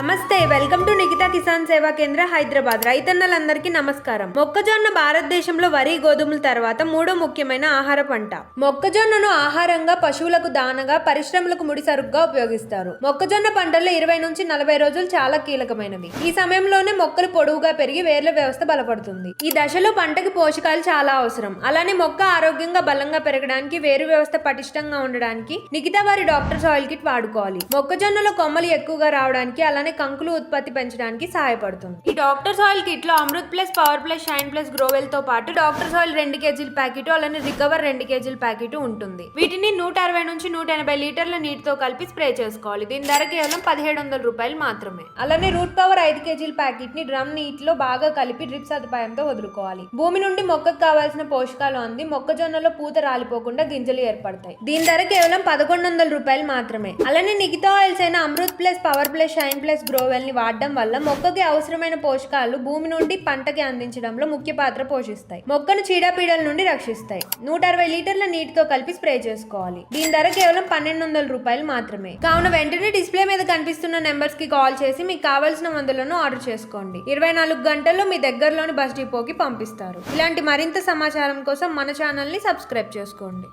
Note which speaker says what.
Speaker 1: నమస్తే welcome to Nikhita Kisan సేవా కేంద్ర హైదరాబాద్. రైతన్నలందరికీ నమస్కారం. మొక్కజొన్న భారతదేశంలో వరి గోధుమల తర్వాత మూడో ముఖ్యమైన ఆహార పంట. మొక్కజొన్నను ఆహారంగా పశువులకు దానగా పరిశ్రమలకు ముడి సరుకుగా ఉపయోగిస్తారు. మొక్కజొన్న పంటల్లో ఇరవై నుంచి నలభై రోజులు చాలా కీలకమైనవి. ఈ సమయంలోనే మొక్కలు పొడవుగా పెరిగి వేర్ల వ్యవస్థ బలపడుతుంది. ఈ దశలో పంటకి పోషకాలు చాలా అవసరం. అలానే మొక్క ఆరోగ్యంగా బలంగా పెరగడానికి వేరు వ్యవస్థ పటిష్టంగా ఉండడానికి నిఖితా వారి డాక్టర్ సాయిల్ కిట్ వాడుకోవాలి. మొక్కజొన్నలో కొమ్మలు ఎక్కువగా రావడానికి అలానే కంకులు ఉత్పత్తి పెంచడానికి సహాయపడుతుంది. ఈ doctor soil కిట్లో Amrit plus power plus shine plus గ్రోవెల్తో పాటు డాక్టర్ సాయిల్ రెండు కేజీల ప్యాకెట్ అలానే రికవర్ రెండు కేజీల ప్యాకెట్ ఉంటుంది. వీటిని నూట అరవై నుంచి నూట ఎనభై లీటర్ల నీటితో కలిపి స్ప్రే చేసుకోవాలి. దీని ధర కేవలం పదిహేడు వందల రూపాయలు మాత్రమే. అలానే రూట్ పవర్ ఐదు కేజీల ప్యాకెట్ని డ్రమ్ నీటిలో బాగా కలిపి డ్రిప్ సదుపాయంతో వదులుకోవాలి. భూమి నుండి మొక్కకు కావాల్సిన పోషకాలు అంది. మొక్కజొన్నలో పూత రాలిపోకుండా గింజలు ఏర్పడతాయి. దీని ధర కేవలం పదకొండు వందల రూపాయలు మాత్రమే. అలానే నిగితా ఆయిల్స్ అయిన Amrit plus power plus shine plus Growell గ్రోవెల్ని వాడడం వల్ల మొక్కకి అవసరమైన పోషకాలు భూమి నుండి పంటకి అందించడంలో ముఖ్య పాత్ర పోషిస్తాయి. మొక్కను చీడపీడల నుండి రక్షిస్తాయి. నూట అరవై లీటర్ల నీటితో కలిపి స్ప్రే చేసుకోవాలి. దీని ధర కేవలం పన్నెండు వందల రూపాయలు మాత్రమే. కావున వెంటనే డిస్ప్లే మీద కనిపిస్తున్న నెంబర్స్కి కాల్ చేసి మీకు కావాల్సిన మందులను ఆర్డర్ చేసుకోండి. ఇరవై నాలుగు గంటల్లో మీ దగ్గరలోని బస్ డిపోకి పంపిస్తారు. ఇలాంటి మరింత సమాచారం కోసం మన ఛానల్ని సబ్స్క్రైబ్ చేసుకోండి.